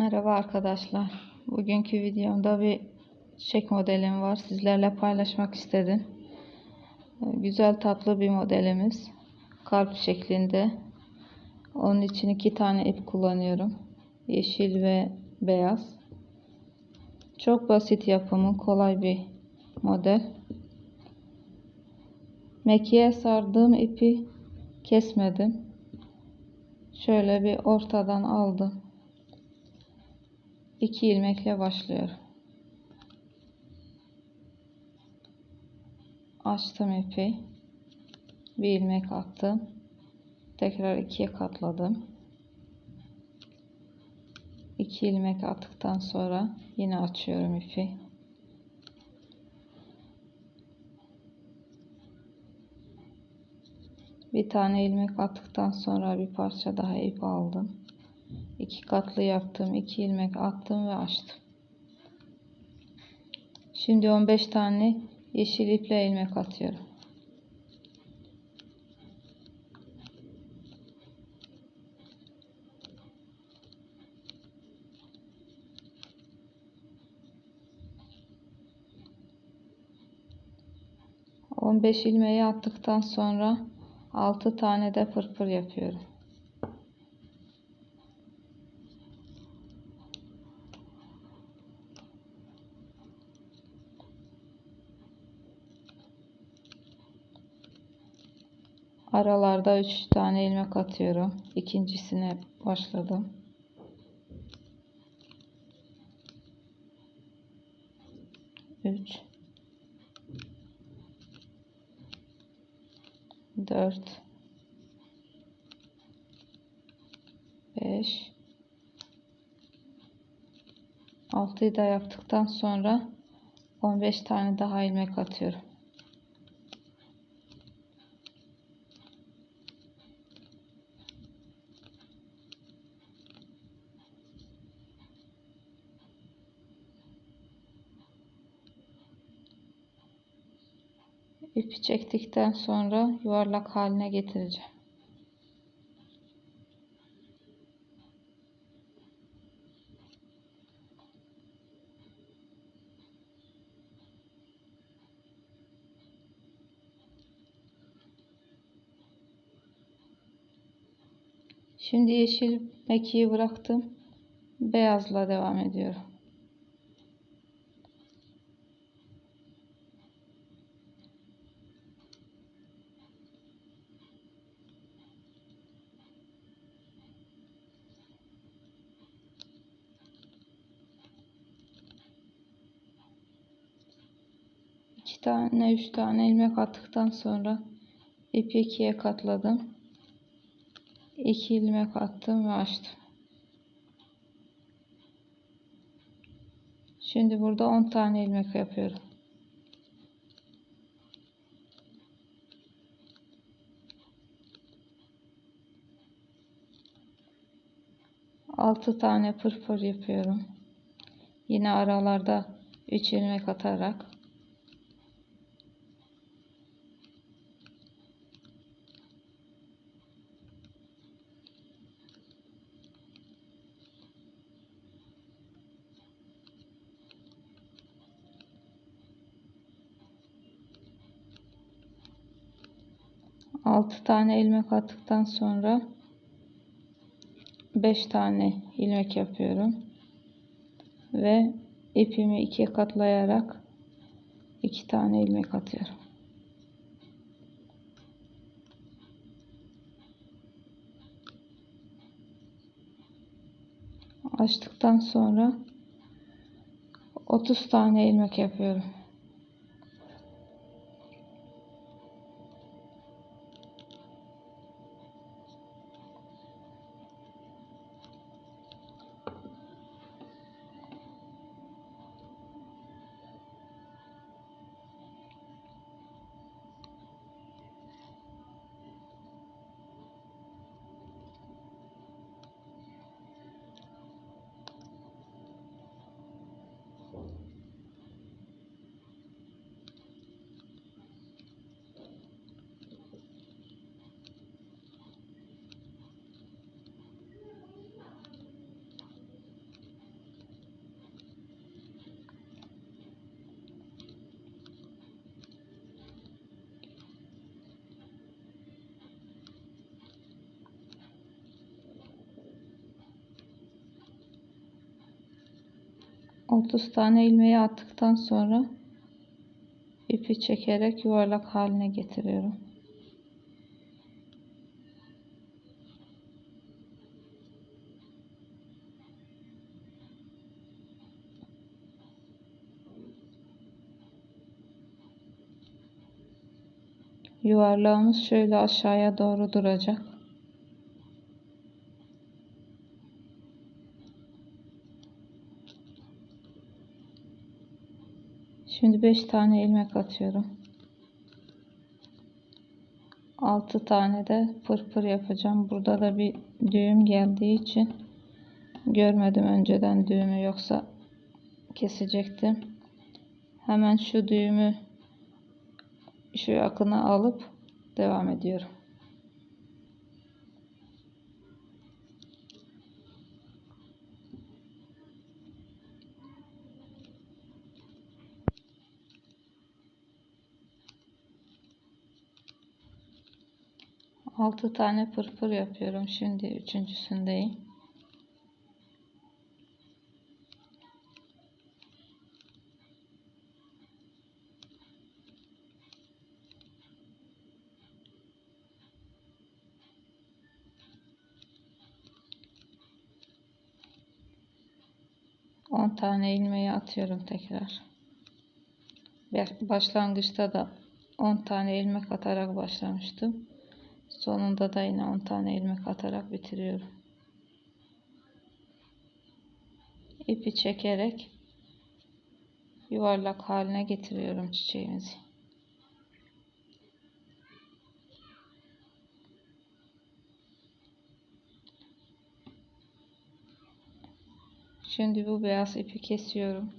Merhaba arkadaşlar. Bugünkü videomda bir çiçek modelim var. Sizlerle paylaşmak istedim. Ee, Güzel tatlı bir modelimiz. Kalp şeklinde. Onun için iki tane ip kullanıyorum. Yeşil ve beyaz. Çok basit yapımı. Kolay bir model. Mekiğe sardığım ipi kesmedim. Şöyle bir ortadan aldım. 2 ilmekle başlıyorum. Açtım ipi. Bir ilmek attım. Tekrar ikiye katladım. 2 ilmek attıktan sonra yine açıyorum ipi. Bir tane ilmek attıktan sonra bir parça daha ip aldım. İki katlı yaptım. iki ilmek attım ve açtım. Şimdi 15 tane yeşil iple ilmek atıyorum. On beş ilmeği attıktan sonra altı tane de pırpır yapıyorum. Aralarda 3 tane ilmek atıyorum. İkincisine başladım. Üç. Dört. Beş. Altıyı da yaptıktan sonra 15 tane daha ilmek atıyorum. İpi çektikten sonra yuvarlak haline getireceğim. Şimdi yeşil mekiği bıraktım. Beyazla devam ediyorum. İki tane üç tane ilmek attıktan sonra ipi ikiye katladım. 2 ilmek attım ve açtım. Şimdi burada 10 tane ilmek yapıyorum. Altı tane pırpır yapıyorum. Yine aralarda 3 ilmek atarak Altı tane ilmek attıktan sonra 5 tane ilmek yapıyorum ve ipimi ikiye katlayarak 2 tane ilmek atıyorum. Açtıktan sonra 30 tane ilmek yapıyorum. 30 tane ilmeği attıktan sonra ipi çekerek yuvarlak haline getiriyorum. Yuvarlağımız şöyle aşağıya doğru duracak. Şimdi 5 tane ilmek atıyorum. 6 tane de pırpır yapacağım. Burada da bir düğüm geldiği için görmedim önceden düğümü yoksa kesecektim. Hemen şu düğümü şu yakına alıp devam ediyorum. Altı tane pırpır yapıyorum. Şimdi üçüncüsündeyim. On tane ilmeği atıyorum tekrar. Başlangıçta da 10 tane ilmek atarak başlamıştım. Sonunda da yine 10 tane ilmek atarak bitiriyorum. İpi çekerek yuvarlak haline getiriyorum çiçeğimizi. Şimdi bu beyaz ipi kesiyorum.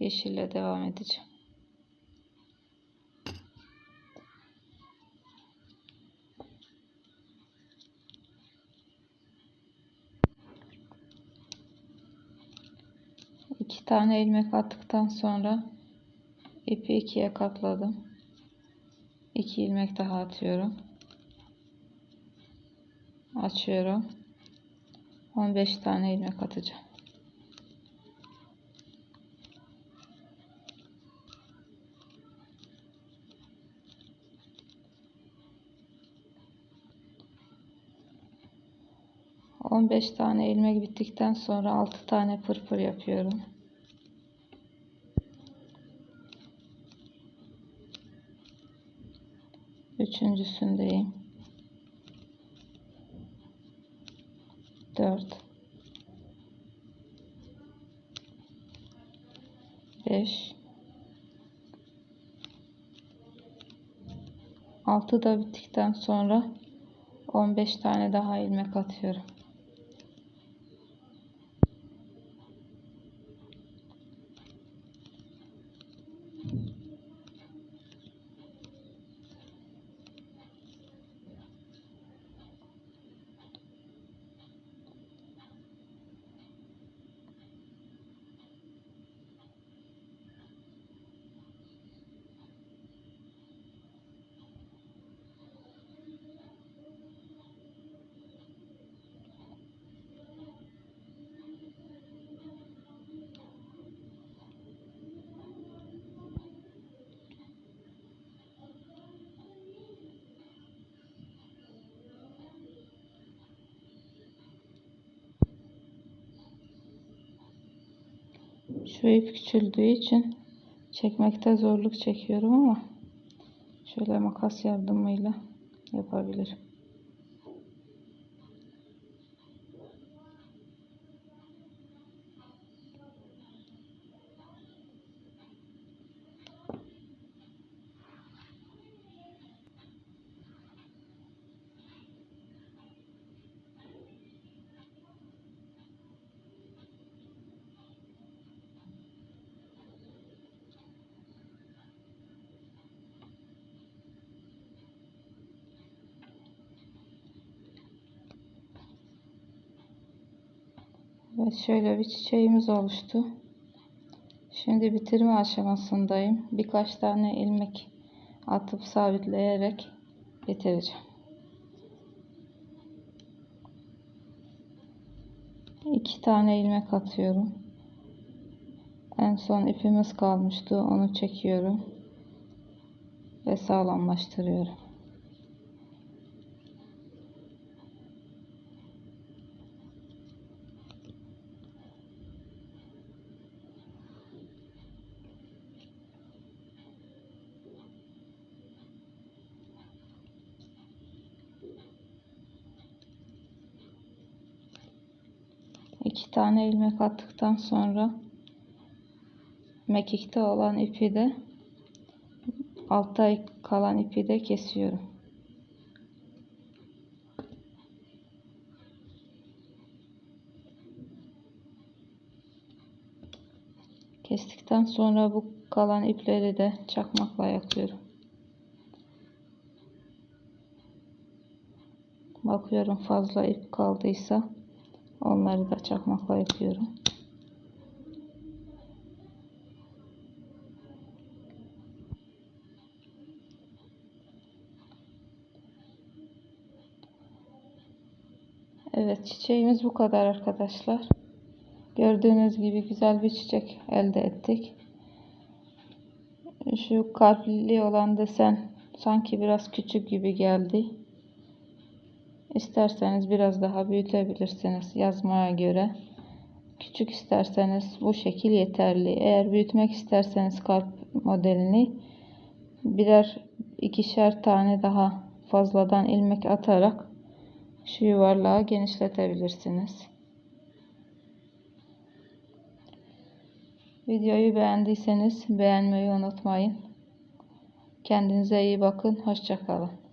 Yeşille devam edeceğim. iki tane ilmek attıktan sonra ipi ikiye katladım. 2 ilmek daha atıyorum. Açıyorum. 15 tane ilmek atacağım. On beş tane ilmek bittikten sonra altı tane pırpır yapıyorum. Üçüncüsündeyim. Dört. Beş. Altı da bittikten sonra 15 tane daha ilmek atıyorum. Şu ip küçüldüğü için çekmekte zorluk çekiyorum ama şöyle makas yardımıyla yapabilirim. Evet şöyle bir çiçeğimiz oluştu. Şimdi bitirme aşamasındayım. Birkaç tane ilmek atıp sabitleyerek bitireceğim. İki tane ilmek atıyorum. En son ipimiz kalmıştı. Onu çekiyorum. Ve sağlamlaştırıyorum. İki tane ilmek attıktan sonra mekikte olan ipi de altta kalan ipi de kesiyorum. Kestikten sonra bu kalan ipleri de çakmakla yakıyorum. Bakıyorum fazla ip kaldıysa onları da çakmakla yakıyorum. Evet çiçeğimiz bu kadar arkadaşlar. Gördüğünüz gibi güzel bir çiçek elde ettik. Şu kalpli olan desen sanki biraz küçük gibi geldi. İsterseniz biraz daha büyütebilirsiniz yazmaya göre. Küçük isterseniz bu şekil yeterli. Eğer büyütmek isterseniz kalp modelini birer ikişer tane daha fazladan ilmek atarak şu yuvarlağı genişletebilirsiniz. Videoyu beğendiyseniz beğenmeyi unutmayın. Kendinize iyi bakın. Hoşçakalın.